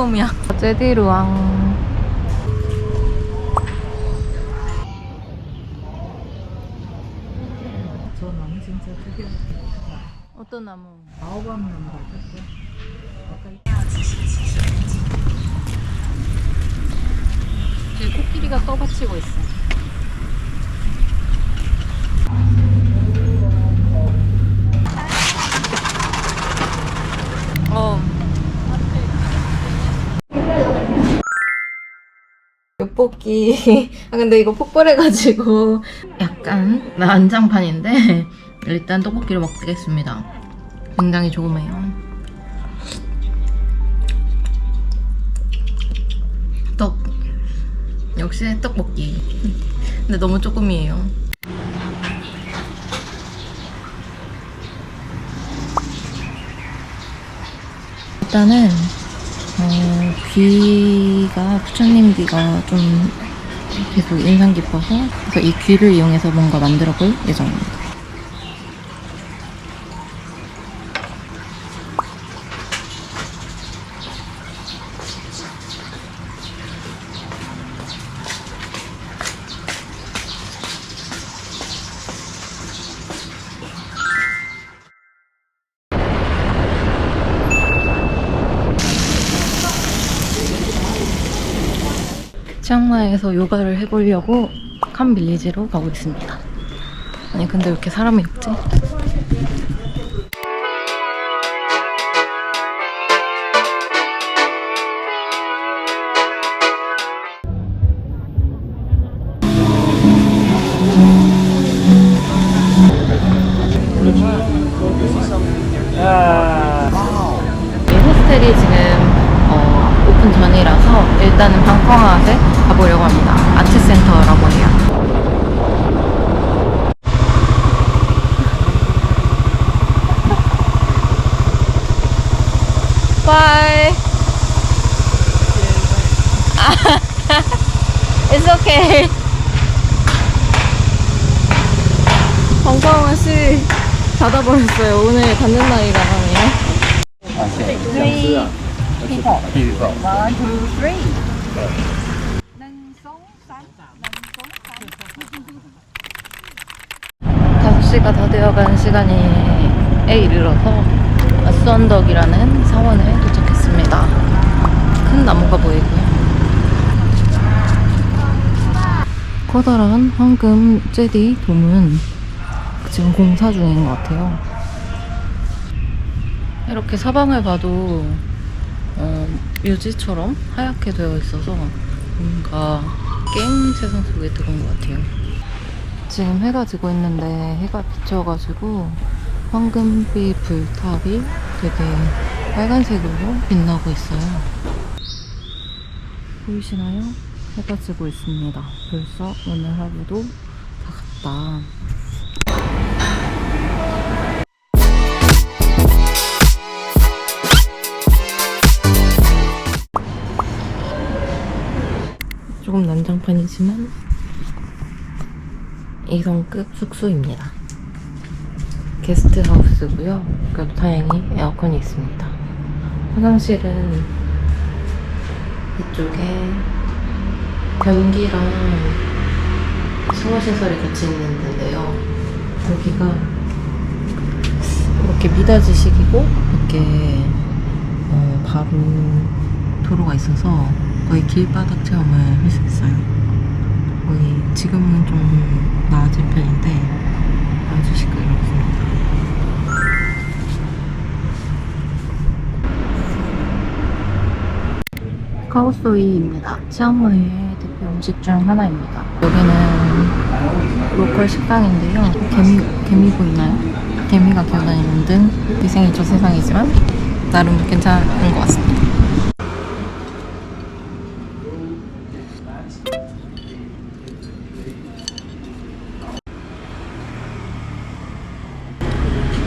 뜨거움이야. 제디루왕. 저 나무 진짜 특이하다. 어떤 나무? 바오밤 나무 같았어. 저기 코끼리가 떠받치고 있어. 어. 떡볶이. 아 근데 이거 폭발해가지고 약간 난장판인데 일단 떡볶이를 먹겠습니다. 굉장히 조그매요. 떡. 역시 떡볶이. 근데 너무 조금이에요. 일단은 어, 귀가 부처님 귀가 좀 계속 인상 깊어서 그래서 이 귀를 이용해서 뭔가 만들어 볼 예정입니다. 치앙마이에서 요가를 해보려고 칸 빌리지로 가고 있습니다. 아니 근데 왜 이렇게 사람이 없지? 이 호스텔이 지금 어, 오픈 전이라서 일단은 방펑아웃에 가보려고 합니다. 아트센터라고 해요. Bye. It's okay. 방펑아웃이 닫아버렸어요. 오늘 닫는 날이라 하네요. One, two, three. 다섯 시가 다 되어가는 시간이에 이르러서 아수언덕이라는 사원에 도착했습니다. 큰 나무가 보이고요. 커다란 황금 제디 돔은 지금 공사 중인 것 같아요. 이렇게 사방을 봐도 어, 묘지처럼 하얗게 되어 있어서 뭔가 게임 세상 속에 들어온 것 같아요. 지금 해가 지고 있는데 해가 비쳐가지고 황금빛 불탑이 되게 빨간색으로 빛나고 있어요. 보이시나요? 해가 지고 있습니다. 벌써 오늘 하루도 다 갔다. 조금 난장판이지만 2성급 숙소입니다. 게스트하우스고요. 그래도 다행히 에어컨이 있습니다. 화장실은 이쪽에 변기랑 샤워시설이 같이 있는 데인데요. 여기가 이렇게 미닫이식이고 밖에 어, 바로 도로가 있어서 거의 길바닥 체험을 있어요. 거의 지금은 좀 나아진 편인데 아주 시끄럽습니다. 카오소이입니다. 치앙마이의 대표 음식 중 하나입니다. 여기는 로컬 식당인데요. 개미, 개미 보이나요? 개미가 기어다니는 등 위생이 저 세상이지만 나름 괜찮은 것 같습니다.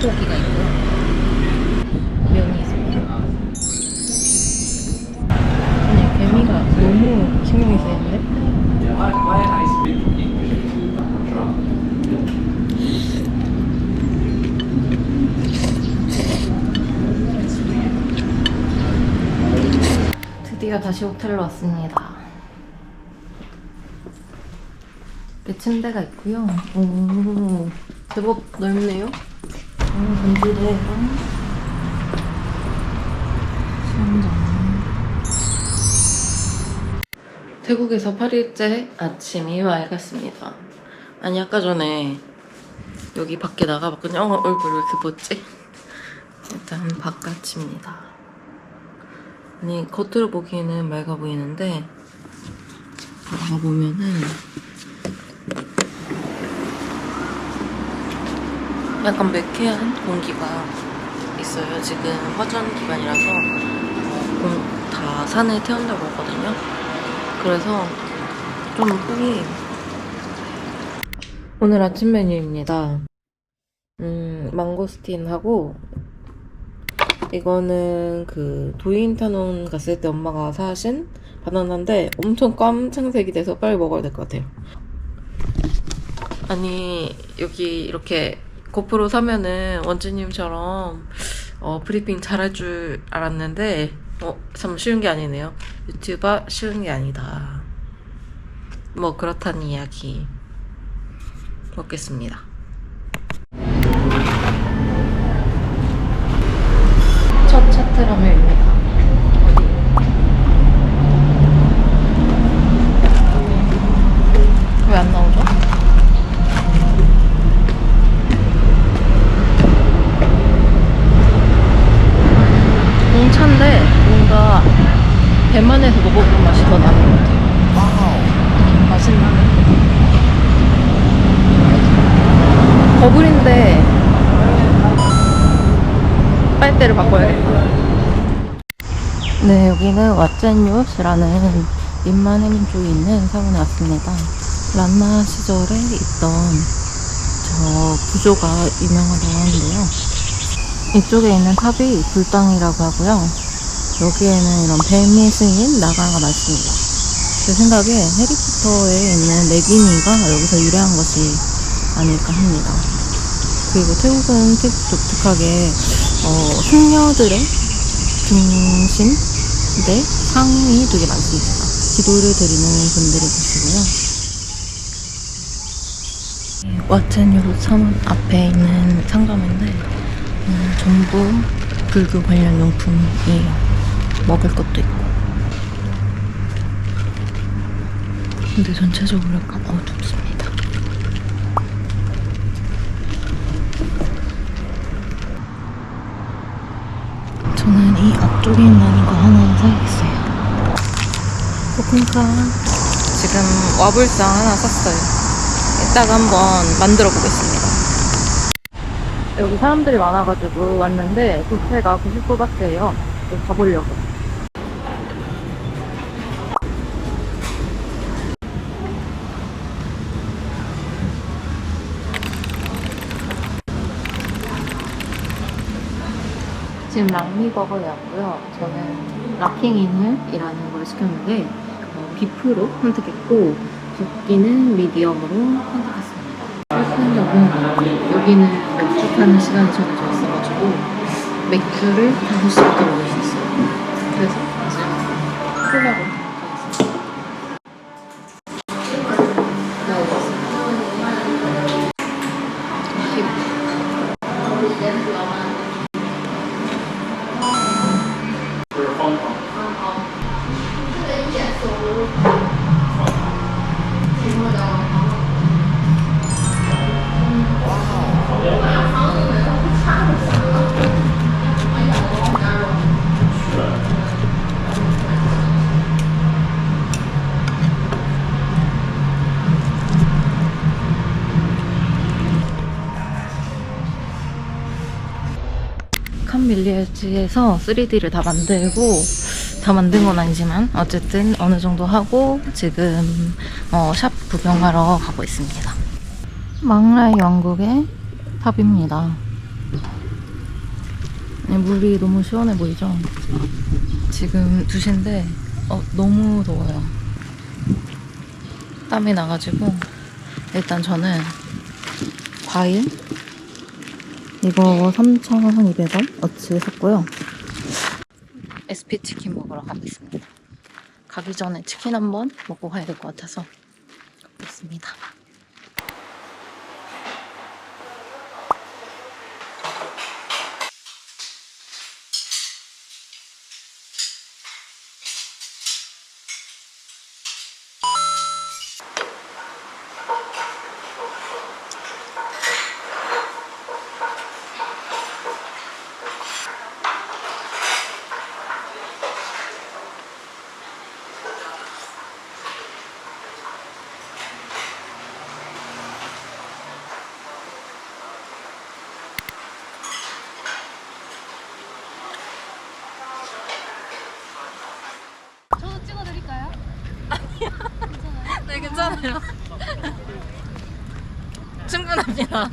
고기가 있고요. 면이 있습니다. 아니, 개미가 너무 신경이 쓰이는데? 드디어 다시 호텔로 왔습니다. 침대가 있고요. 오, 제법 넓네요. 오, 전지대랑 수영장. 태국에서 8일째 아침이 맑았습니다. 아니 아까 전에 여기 밖에 나가봤거든요. 어, 얼굴 왜 이렇게 멋지? 일단 바깥입니다. 아니 겉으로 보기에는 맑아 보이는데 나가 보면은 약간 매캐한 공기가 있어요. 지금 화전 기간이라서 어, 공- 다 산에 태운다고 하거든요. 그래서 좀 뿌리 오늘 아침 메뉴입니다. 음, 망고스틴하고 이거는 그 도인타논 갔을 때 엄마가 사신 바나나인데 엄청 깜창색이 돼서 빨리 먹어야 될 것 같아요. 아니 여기 이렇게 고프로 사면은 원주님처럼 어, 브리핑 잘할 줄 알았는데 어, 참 쉬운 게 아니네요. 유튜버 쉬운 게 아니다. 뭐 그렇다는 이야기 먹겠습니다. 첫 차트라면입니다. 왜 안 나오죠? 공차인데 뭔가 대만에서 먹어본 맛이 더 나는 것 같아요. 맛있나네. 버블인데 빨대를 바꿔야겠다. 네, 여기는 왓젠뉴스라는 민만 쪽에 있는 사원에 왔습니다. 란나 시절에 있던 저 부조가 유명하다고 하는데요. 이쪽에 있는 탑이 불당이라고 하고요. 여기에는 이런 뱀이 쓰인 나가가 많습니다. 제 생각에 해리포터에 있는 레기니가 여기서 유래한 것이 아닐까 합니다. 그리고 태국은 태국 독특하게 어, 숙녀들의 등신대 상이 되게 많습니다. 기도를 드리는 분들이 계시고요. 왓젠유로 사문 앞에 있는 상점인데 음, 전부 불교 관련 용품이에요. 먹을 것도 있고. 근데 전체적으로 약간 어둡습니다. 저는 이 앞쪽에 있는 이거 하나 사야겠어요. 코쿤카 지금 와불상 하나 샀어요. 이따가 한번 만들어 보겠습니다. 여기 사람들이 많아가지고 왔는데 뷔페가 99바트예요. 가보려고. 지금 락미버거였고요. 저는 락킹인을이라는 걸 시켰는데 어, 비프로 선택했고 굽기는 미디엄으로 선택했습니다. 설탕력은 여기는 맥주 타는 시간이 정해져 있어가지고 맥주를 5시부터 먹을 수 있어요. 그래서 지금 콜라로 칸밀리에지에서 3D를 다 만들고 다 만든 건 아니지만 어쨌든 어느 정도 하고 지금 어, 샵 구경하러 가고 있습니다. 망라이 왕국의 탑입니다. 네, 물이 너무 시원해 보이죠? 지금 2시인데 어, 너무 더워요. 땀이 나가지고 일단 저는 과일 이거 3,200원 어치 샀고요. SP 치킨 먹으러 가겠습니다. 가기 전에 치킨 한번 먹고 가야 될 것 같아서 가겠습니다. 충분합니다.